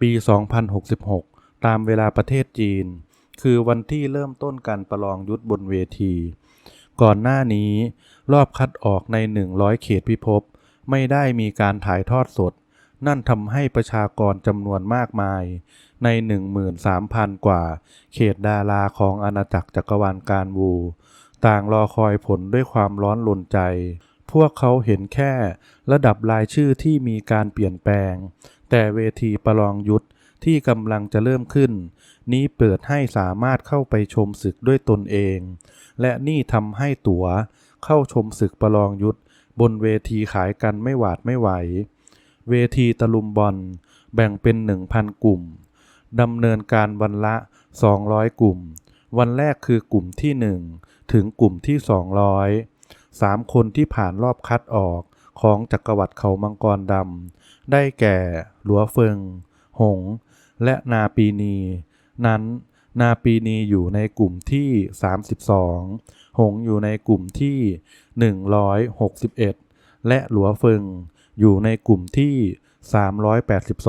ปี 2066 ตามเวลาประเทศจีน คือวันที่เริ่มต้นการประลองยุทธบนเวที ก่อนหน้านี้รอบคัดออกใน 100 เขตพิภพไม่ได้มีการถ่ายทอดสด นั่นทำให้ประชากรจำนวนมากมาย ใน 13,000 กว่า เขตดาราของอาณาจักรจักรวาลการวู ต่างรอคอยผลด้วยความร้อนรนใจ พวกเขาเห็นแค่ระดับรายชื่อที่มีการเปลี่ยนแปลง แต่เวทีประลองยุทธที่กำลังจะเริ่มขึ้น นี้เปิดให้สามารถเข้าไปชมศึกด้วยตนเอง และนี่ทำให้ตั๋ว เข้าชมศึกประลองยุทธบนเวทีขายกันไม่หวาดไม่ไหว เวทีตะลุมบอล แบ่งเป็น 1,000 กลุ่มดำเนินการวันละ 200 กลุ่ม วันแรกคือกลุ่มที่ 1 ถึงกลุ่มที่ 200สามคนที่ผ่านรอบคัดออก ของจักรวรรดิเขามังกรดำได้แก่หลัวเฟิง หง และนาปีนี นั้นนาปีนีอยู่ในกลุ่มที่ 32 หงอยู่ในกลุ่มที่ 161 และหลัวเฟิงอยู่ในกลุ่มที่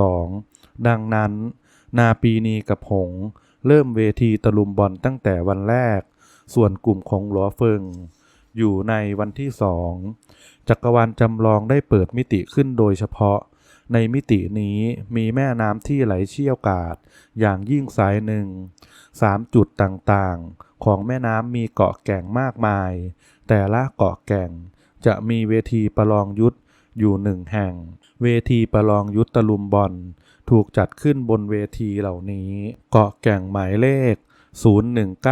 382 ดังนั้น นาปีนีกับหง เริ่มเวทีตะลุมบอลตั้งแต่วันแรก ส่วนกลุ่มของหลัวเฟิง อยู่ในวันที่สอง จักรวาลจำลองได้เปิดมิติขึ้นโดยเฉพาะ ในมิตินี้มีแม่น้ำที่ไหลเชี่ยวกาด อย่างยิ่งสายหนึ่งสามจุดต่างๆ ของแม่น้ำมีเกาะแก่งมากมาย แต่ละเกาะแก่งจะมีเวทีประลองยุทธอยู่หนึ่งแห่ง เวทีประลองยุทธตะลุมบอลถูกจัดขึ้นบนเวทีเหล่านี้ เกาะแก่งหมายเลข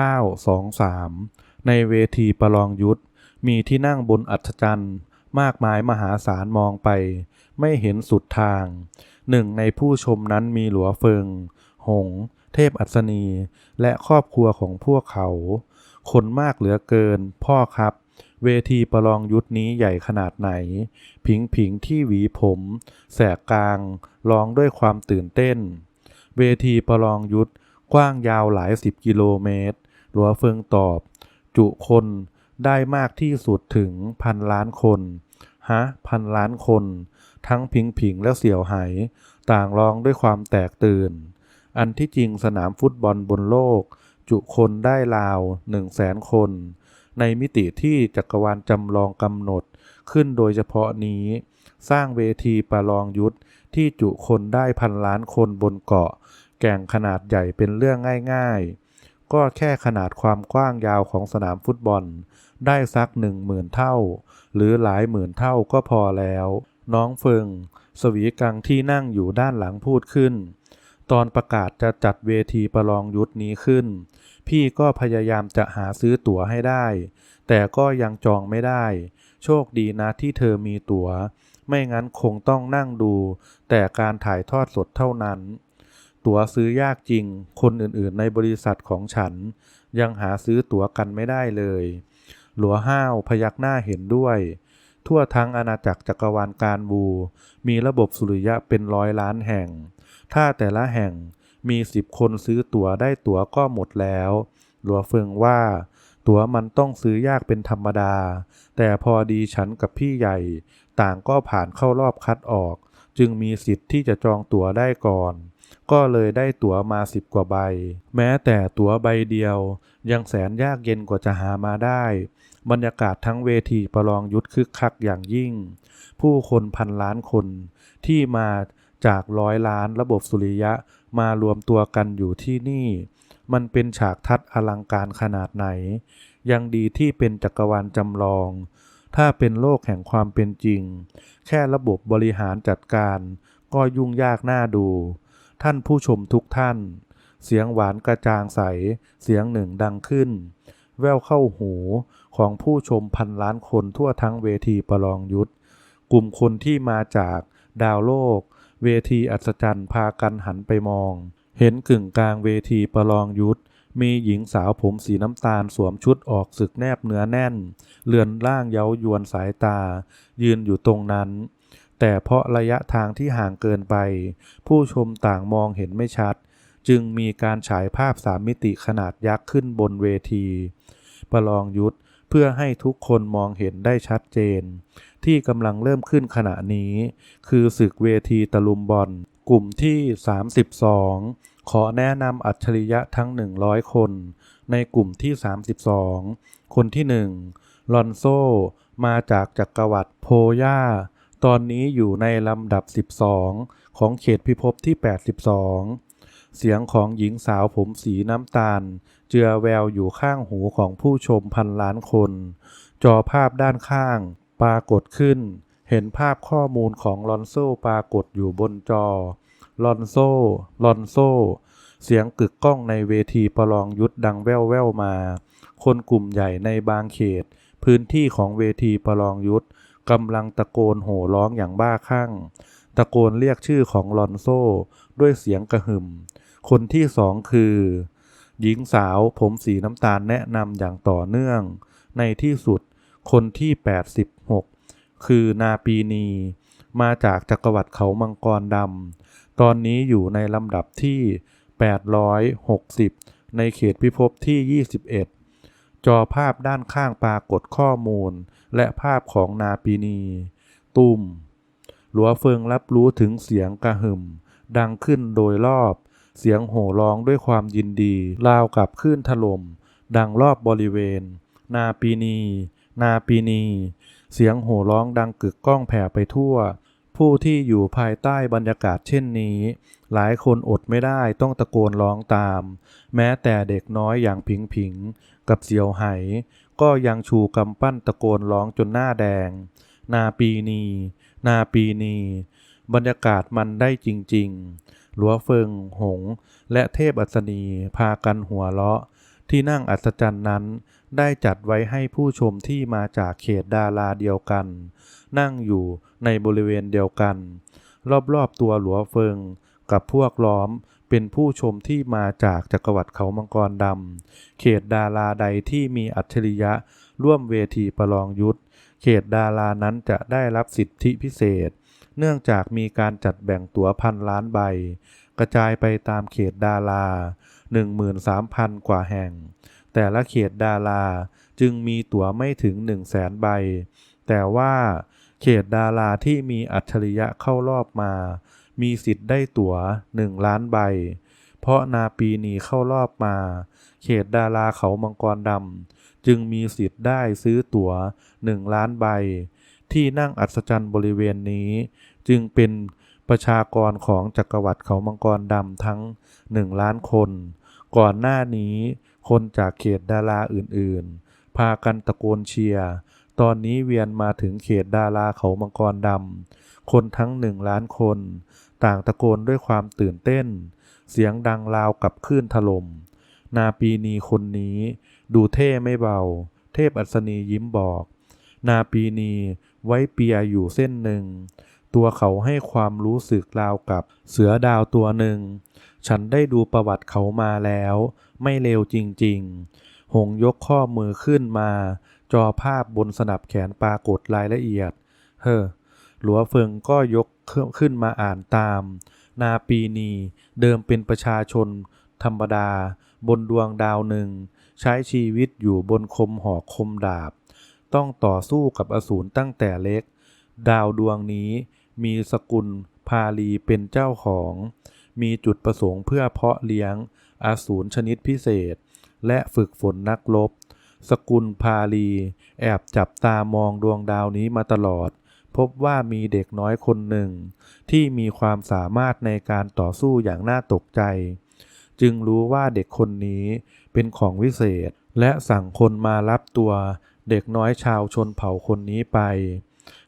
01923 ในเวทีประลองยุทธมีที่นั่งบนอัศจรรย์ มากมายมหาศาลมองไป ไม่เห็นสุดทาง หนึ่งในผู้ชมนั้นมีหลัวเฟิง หง เทพอัศนี และครอบครัวของพวกเขา คนมากเหลือเกิน พ่อครับ เวทีประลองยุทธนี้ใหญ่ขนาดไหน ผิงผิงที่หวีผม แสกกลาง ร้องด้วยความตื่นเต้น เวทีประลองยุทธกว้างยาวหลายสิบกิโลเมตร หลัวเฟิงตอบ จุคน ได้มากที่สุดถึงพันล้านคน ฮะ พันล้านคน ทั้งพิงผิงและเสี่ยวไหต่างร้องด้วยความแตกตื่น อันที่จริงสนามฟุตบอลบนโลก จุคนได้ราวหนึ่งแสนคน ในมิติที่จักรวาลจำลองกำหนดขึ้นโดยเฉพาะนี้ สร้างเวทีประลองยุทธที่จุคนได้พันล้านคนบนเกาะ แก่งขนาดใหญ่เป็นเรื่องง่าย ๆ ก็แค่ขนาดความกว้างยาวของสนามฟุตบอล ได้สักหนึ่งหมื่นเท่า หรือหลายหมื่นเท่าก็พอแล้ว น้องเฟิง สวีกังที่นั่งอยู่ด้านหลังพูดขึ้น ตอนประกาศจะจัดเวทีประลองยุทธนี้ขึ้น พี่ก็พยายามจะหาซื้อตั๋วให้ได้ แต่ก็ยังจองไม่ได้ โชคดีนะที่เธอมีตั๋ว ไม่งั้นคงต้องนั่งดู แต่การถ่ายทอดสดเท่านั้นตั๋วซื้อยากจริง คนอื่นๆ ในบริษัทของฉัน ยังหาซื้อตั๋วกันไม่ได้เลย หลัวห้าวพยักหน้าเห็นด้วย ทั่วทั้งอาณาจักรจักรวาลการบู มีระบบสุริยะเป็นร้อยล้านแห่ง ถ้าแต่ละแห่งมีสิบคนซื้อตั๋วได้ตั๋วก็หมดแล้ว หลัวเฟิงว่า ตั๋วมันต้องซื้อยากเป็นธรรมดา แต่พอดีฉันกับพี่ใหญ่ ต่างก็ผ่านเข้ารอบคัดออก จึงมีสิทธิ์ที่จะจองตั๋วได้ก่อนก็เลยได้ตั๋วมาสิบกว่าใบ แม้แต่ตั๋วใบเดียว ยังแสนยากเย็นกว่าจะหามาได้ บรรยากาศทั้งเวทีประลองยุทธคึกคักอย่างยิ่ง ผู้คนพันล้านคนที่มาจากร้อยล้านระบบสุริยะมารวมตัวกันอยู่ที่นี่ มันเป็นฉากทัดอลังการขนาดไหน ยังดีที่เป็นจักรวาลจำลอง ถ้าเป็นโลกแห่งความเป็นจริง แค่ระบบบริหารจัดการ ก็ยุ่งยากน่าดู ท่านผู้ชมทุกท่าน เสียงหวานกระจางใส เสียงหนึ่งดังขึ้น แววเข้าหูของผู้ชมพันล้านคนทั่วทั้งเวทีประลองยุทธ กลุ่มคนที่มาจากดาวโลก เวทีอัศจรรย์พากันหันไปมอง เห็นกึ่งกลางเวทีประลองยุทธมีหญิงสาวผมสีน้ำตาลสวมชุดออกศึกแนบเนื้อแน่น เลือนร่างเย้ายวนสายตา ยืนอยู่ตรงนั้น แต่เพราะระยะทางที่ห่างเกินไป ผู้ชมต่างมองเห็นไม่ชัด จึงมีการฉายภาพสามมิติขนาดยักษ์ขึ้นบนเวที ประลองยุทธเพื่อให้ทุกคนมองเห็นได้ชัดเจน ที่กำลังเริ่มขึ้นขณะนี้ คือศึกเวทีตะลุมบอล กลุ่มที่ 32 ขอแนะนำอัจฉริยะทั้ง 100 คน ในกลุ่มที่ 32 คนที่ 1 ลอนโซ มาจากจักรวรรดิโพย่า ตอนนี้อยู่ในลำดับ 12 ของเขตพิภพที่ 82 เสียงของหญิงสาวผมสีน้ำตาล เจือแววอยู่ข้างหูของผู้ชมพันล้านคน จอภาพด้านข้าง ปรากฏขึ้น เห็นภาพข้อมูลของลอนโซปรากฏอยู่บนจอ ลอนโซ ลอนโซ เสียงกึกก้องในเวทีประลองยุทธดังแว่วแววมา คนกลุ่มใหญ่ในบางเขต พื้นที่ของเวทีประลองยุทธกำลังตะโกนโห่ร้องอย่างบ้าคลั่ง ตะโกนเรียกชื่อของลอนโซ ด้วยเสียงกระหึ่ม คนที่สองคือ หญิงสาวผมสีน้ำตาลแนะนำอย่างต่อเนื่อง ในที่สุดคนที่ 86 คือนาปีนี มาจากจักรวรรดิเขามังกรดำตอนนี้อยู่ในลำดับที่ 860 ในเขตพิภพที่ 21 จอภาพด้านข้างปรากฏข้อมูล และภาพของนาปีนี ตุ่มหลัวเฟิงรับรู้ถึงเสียงกระหึ่ม ดังขึ้นโดยรอบ เสียงโห่ร้องด้วยความยินดี ราวกับคลื่นถล่ม ดังรอบบริเวณ นาปีนี นาปีนี เสียงโห่ร้องดังกึกก้องแผ่ไปทั่ว ผู้ที่อยู่ภายใต้บรรยากาศเช่นนี้ หลายคนอดไม่ได้ต้องตะโกนร้องตาม แม้แต่เด็กน้อยอย่างผิงผิง กับเสียวไห ก็ยังชูกำปั้นตะโกนร้องจนหน้าแดง นาปีนี นาปีนี บรรยากาศมันได้จริง ๆ หลัวเฟิง หง และเทพอัศนี พากันหัวเราะ ที่นั่งอัศจรรย์นั้น ได้จัดไว้ให้ผู้ชมที่มาจากเขตดาราเดียวกัน นั่งอยู่ในบริเวณเดียวกัน รอบๆตัวหลัวเฟิง กับพวกล้อมเป็นผู้ชมที่มาจากจักรวรรดิเขามังกรดำ เขตดาราใดที่มีอัจฉริยะ ร่วมเวทีประลองยุทธ เขตดารานั้นจะได้รับสิทธิพิเศษ เนื่องจากมีการจัดแบ่งตั๋วพันล้านใบ กระจายไปตามเขตดารา 13,000 กว่าแห่ง แต่ละเขตดาราจึงมีตั๋วไม่ถึง 1 0 0 0 0แสนใบ แต่ว่าเขตดาราที่มีอัจฉริยะเข้ารอบมา มีสิทธิ์ได้ตั๋ว 1 ล้านใบ เพราะนาปีนีเข้ารอบมา เขตดาราเขามังกรดำจึงมีสิทธิ์ได้ซื้อตั๋ว 1 ล้านใบ ที่นั่งอัศจรรย์บริเวณนี้ จึงเป็นประชากรของจักรวรรดิเขามังกรดำทั้ง1ล้านคน ก่อนหน้านี้คนจากเขตดาราอื่นๆ พากันตะโกนเชียร์ตอนนี้เวียนมาถึงเขตดาราเขามังกรดำคนทั้งหนึ่งล้านคน ต่างตะโกนด้วยความตื่นเต้น เสียงดังราวกับคลื่นถล่มนาปีนีคนนี้ ดูเท่ไม่เบา เทพอัศนียิ้มบอก นาปีนี ไว้เปียอยู่เส้นหนึ่ง ตัวเขาให้ความรู้สึกราวกับเสือดาวตัวหนึ่ง ฉันได้ดูประวัติเขามาแล้ว ไม่เลวจริง ๆ หงยกข้อมือขึ้นมา จอภาพบนสนับแขนปรากฏรายละเอียด เฮ้อหลัวเฟิงก็ยกขึ้นมาอ่านตาม นาปีนีเดิมเป็นประชาชน ธรรมดา บนดวงดาวหนึ่ง ใช้ชีวิตอยู่บนคมหอกคมดาบ ต้องต่อสู้กับอสูรตั้งแต่เล็ก ดาวดวงนี้มีสกุลพาลีเป็นเจ้าของ มีจุดประสงค์เพื่อเพาะเลี้ยงอสูรชนิดพิเศษ และฝึกฝนนักรบ สกุลพาลี แอบจับตามองดวงดาวนี้มาตลอด พบว่ามีเด็กน้อยคนหนึ่ง ที่มีความสามารถในการต่อสู้อย่างน่าตกใจ จึงรู้ว่าเด็กคนนี้เป็นของวิเศษและสั่งคนมารับตัว เด็กน้อยชาวชนเผ่าคนนี้ไป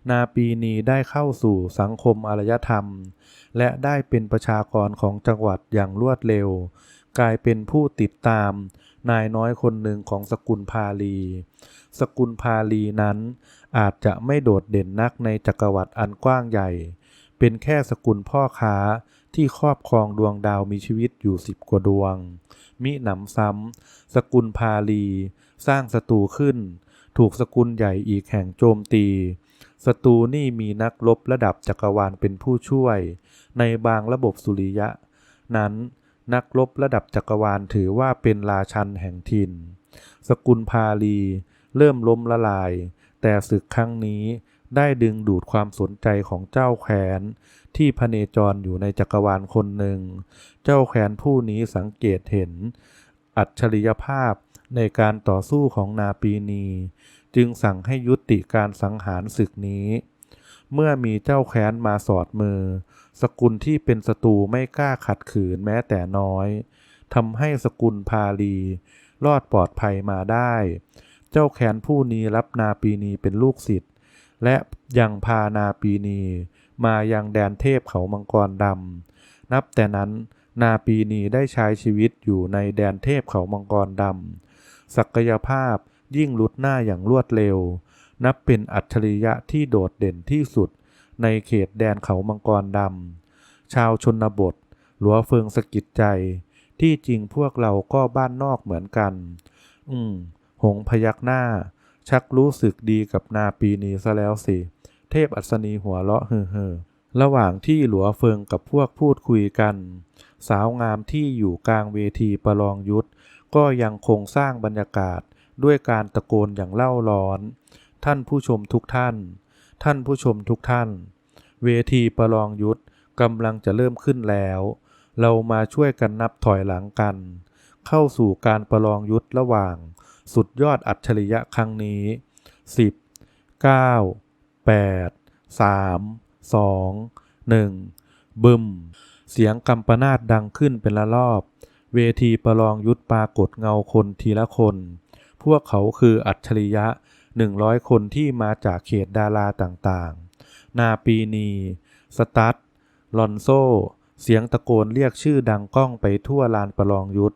นาปีนีได้เข้าสู่สังคมอารยธรรม และได้เป็นประชากรของจังหวัดอย่างรวดเร็ว กลายเป็นผู้ติดตาม นายน้อยคนหนึ่งของสกุลพาลี สกุลพาลีนั้น อาจจะไม่โดดเด่นนักในจักรวรรดิอันกว้างใหญ่ เป็นแค่สกุลพ่อค้าที่ครอบครองดวงดาวมีชีวิตอยู่สิบกว่าดวง มิหนำซ้ำ สกุลพาลี สร้างศัตรูขึ้น ถูกสกุลใหญ่อีกแห่งโจมตี ศัตรูนี่มีนักรบระดับจักรวาลเป็นผู้ช่วย ในบางระบบสุริยะ นั้นนักรบระดับจักรวาลถือว่าเป็นราชันแห่งถิ่น สกุลพาลี เริ่มล้มละลาย แต่ศึกครั้งนี้ได้ดึงดูดความสนใจของเจ้าแขนที่พเนจรอยู่ในจักรวาลคนหนึ่ง เจ้าแขนผู้นี้สังเกตเห็น อัจฉริยภาพ ในการต่อสู้ของนาปีนี จึงสั่งให้ยุติการสังหารศึกนี้ เมื่อมีเจ้าแค้นมาสอดมือ สกุลที่เป็นศัตรูไม่กล้าขัดขืนแม้แต่น้อยทำให้สกุลพาลี รอดปลอดภัยมาได้ เจ้าแค้นผู้นี้รับนาปีนีเป็นลูกศิษย์และยังพานาปีนีมายังแดนเทพเขามังกรดำ นับแต่นั้นนาปีนีได้ใช้ชีวิตอยู่ในแดนเทพเขามังกรดำ ศักยภาพยิ่งลุดหน้าอย่างรวดเร็ว นับเป็นอัจฉริยะที่โดดเด่นที่สุด ในเขตแดนเขามังกรดำชาวชนบท หลัวเฟิงสะกิดใจ ที่จริงพวกเราก็บ้านนอกเหมือนกัน อืม หงพยักหน้า ชักรู้สึกดีกับนาปีนี้ซะแล้วสิ เทพอัศนีหัวเราะเฮ่อเฮ่อระหว่างที่หลัวเฟิงกับพวกพูดคุยกัน สาวงามที่อยู่กลางเวทีประลองยุทธ ก็ยังคงสร้างบรรยากาศด้วยการตะโกนอย่างเล่าร้อน ท่านผู้ชมทุกท่าน ท่านผู้ชมทุกท่าน เวทีประลองยุทธกำลังจะเริ่มขึ้นแล้ว เรามาช่วยกันนับถอยหลังกัน เข้าสู่การประลองยุทธระหว่าง สุดยอดอัจฉริยะครั้งนี้ 10 9 8 3 2 1 บึม เสียงกำปนาตดังขึ้นเป็นละรอบ เวทีประลองยุทธปรากฏเงาคนทีละคน พวกเขาคืออัจฉริยะ100คนที่มาจากเขตดาราต่างๆ นาปีนี สตัดลอนโซ เสียงตะโกนเรียกชื่อดังก้องไปทั่วลานประลองยุทธ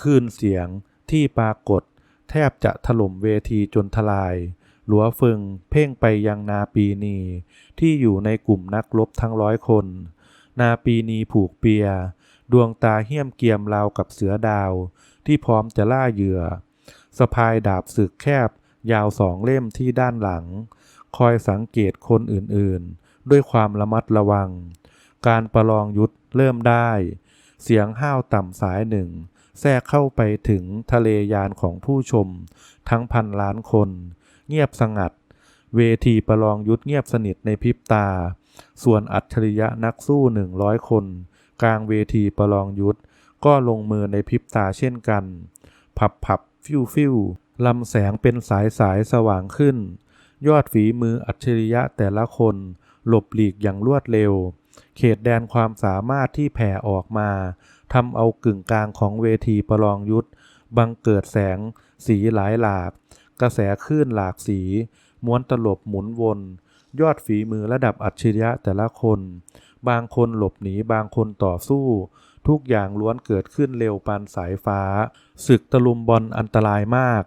คลื่นเสียงที่ปรากฏ แทบจะถล่มเวทีจนทลาย หลัวเฟิงเพ่งไปยังนาปีนี ที่อยู่ในกลุ่มนักรบทั้งร้อยคน นาปีนีผูกเปีย ดวงตาเหี้ยมเกียมราวกับเสือดาว ที่พร้อมจะล่าเหยื่อ สะพายดาบศึกแคบ ยาวสองเล่มที่ด้านหลัง คอยสังเกตคนอื่นๆ ด้วยความระมัดระวัง การประลองยุทธเริ่มได้ เสียงห้าวต่ำสายหนึ่ง แทรกเข้าไปถึงทะเลยานของผู้ชม ทั้งพันล้านคน เงียบสงัด เวทีประลองยุทธเงียบสนิทในพริบตา ส่วนอัจฉริยะนักสู้หนึ่งร้อยคน กลางเวทีประลองยุทธก็ลงมือในพริบตาเช่นกัน ผับผับฟิวฟิวลำแสงเป็นสายสายสว่างขึ้น ยอดฝีมืออัจฉริยะแต่ละคน หลบหลีกอย่างรวดเร็ว เขตแดนความสามารถที่แผ่ออกมาทำเอากึ่งกลางของเวทีประลองยุทธบังเกิดแสง สีหลายหลาก กระแสคลื่นหลากสี ม้วนตลบหมุนวน ยอดฝีมือระดับอัจฉริยะแต่ละคน บางคนหลบหนีบางคนต่อสู้ ทุกอย่างล้วนเกิดขึ้นเร็วปานสายฟ้า ศึกตะลุมบอลอันตรายมาก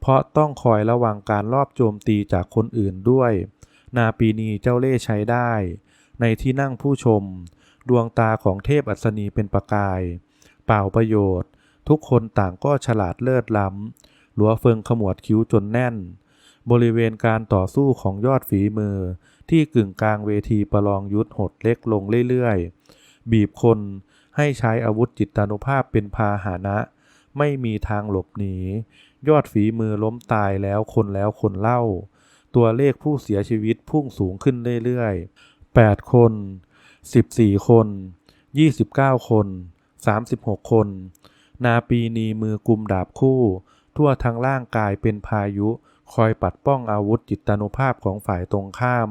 เพราะต้องคอยระวังการลอบโจมตีจากคนอื่นด้วย นาปีนีเจ้าเล่ใช้ได้ ในที่นั่งผู้ชม ดวงตาของเทพอัศนีเป็นประกาย เปล่าประโยชน์ ทุกคนต่างก็ฉลาดเลิศล้ำหลัวเฟิงขมวดคิ้วจนแน่น บริเวณการต่อสู้ของยอดฝีมือ ที่กึ่งกลางเวทีประลองยุทธหดเล็กลงเรื่อยๆ บีบคนให้ใช้อาวุธจิตานุภาพเป็นพาหานะ ไม่มีทางหลบหนี ยอดฝีมือล้มตายแล้วคนแล้วคนเล่า ตัวเลขผู้เสียชีวิตพุ่งสูงขึ้นเรื่อยๆ 8 คน 14 คน 29 คน 36 คน นาปีนีมือกุมดาบคู่ ทั่วทั้งร่างกายเป็นพายุ คอยปัดป้องอาวุธจิตานุภาพของฝ่ายตรงข้าม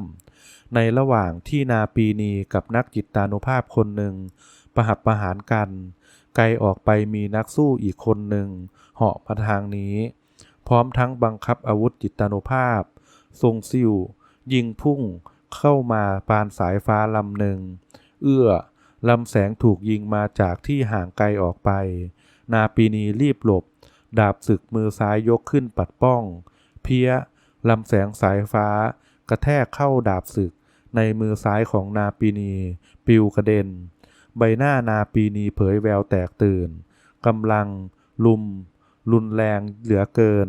ในระหว่างที่นาปีนีกับนักจิตานุภาพคนหนึ่ง ประหับประหารกัน ไกลออกไปมีนักสู้อีกคนหนึ่ง เหาะมาทางนี้ พร้อมทั้งบังคับอาวุธจิตานุภาพ ทรงซิวยิงพุ่งเข้ามาปานสายฟ้าลำหนึ่ง เอื้อลำแสงถูกยิงมาจากที่ห่างไกลออกไป นาปีนีรีบหลบ ดาบศึกมือซ้ายยกขึ้นปัดป้อง พี้ยลำแสงสายฟ้า กระแทกเข้าดาบศึก ในมือซ้ายของนาปีนี ปิวกระเด็น ใบหน้านาปีนีเผยแววแตกตื่นกำลัง ลุม รุนแรงเหลือเกิน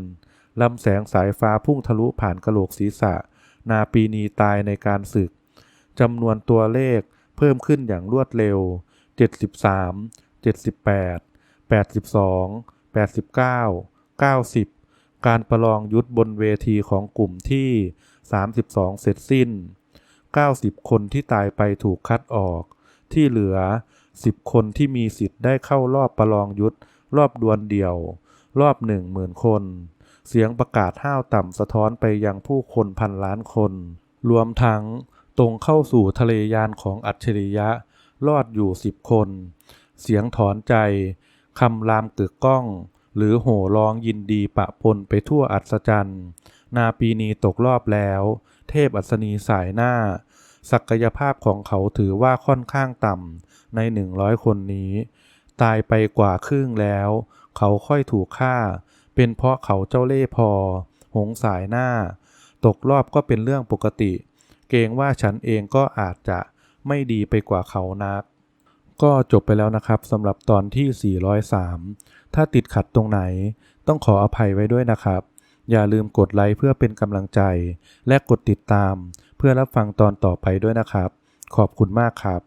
ลำแสงสายฟ้าพุ่งทะลุผ่านกระโหลกศีรษะ นาปีนีตายในการศึกจำนวนตัวเลขเพิ่มขึ้นอย่างรวดเร็ว 73 78 82 89 90 การประลองยุทธบนเวทีของกลุ่มที่ 32 เสร็จสิ้น 90 คนที่ตายไปถูกคัดออก ที่เหลือ 10 คนที่มีสิทธิ์ได้เข้ารอบประลองยุทธรอบดวลเดี่ยว รอบหนึ่งหมื่นคน เสียงประกาศห้าวต่ำสะท้อนไปยังผู้คนพันล้านคน รวมทั้งตรงเข้าสู่ทะเลยานของอัจฉริยะ รอดอยู่สิบคน เสียงถอนใจคำรามกึกก้อง หรือโห่ร้องยินดีปะปนไปทั่วอัศจรรย์ นาปีนีตกรอบแล้ว เทพอัศนีสายหน้า ศักยภาพของเขาถือว่าค่อนข้างต่ำในหนึ่งร้อยคนนี้ ตายไปกว่าครึ่งแล้ว เขาค่อยถูกฆ่า เป็นเพราะเขาเจ้าเล่ห์พอ หงสายหน้า ตกรอบก็เป็นเรื่องปกติ เกรงว่าฉันเองก็อาจจะไม่ดีไปกว่าเขานัก ก็จบไปแล้วนะครับสำหรับตอนที่ 403 ถ้าติดขัดตรงไหน ต้องขออภัยไว้ด้วยนะครับ อย่าลืมกดไลค์เพื่อเป็นกำลังใจ และกดติดตาม เพื่อรับฟังตอนต่อไปด้วยนะครับ ขอบคุณมากครับ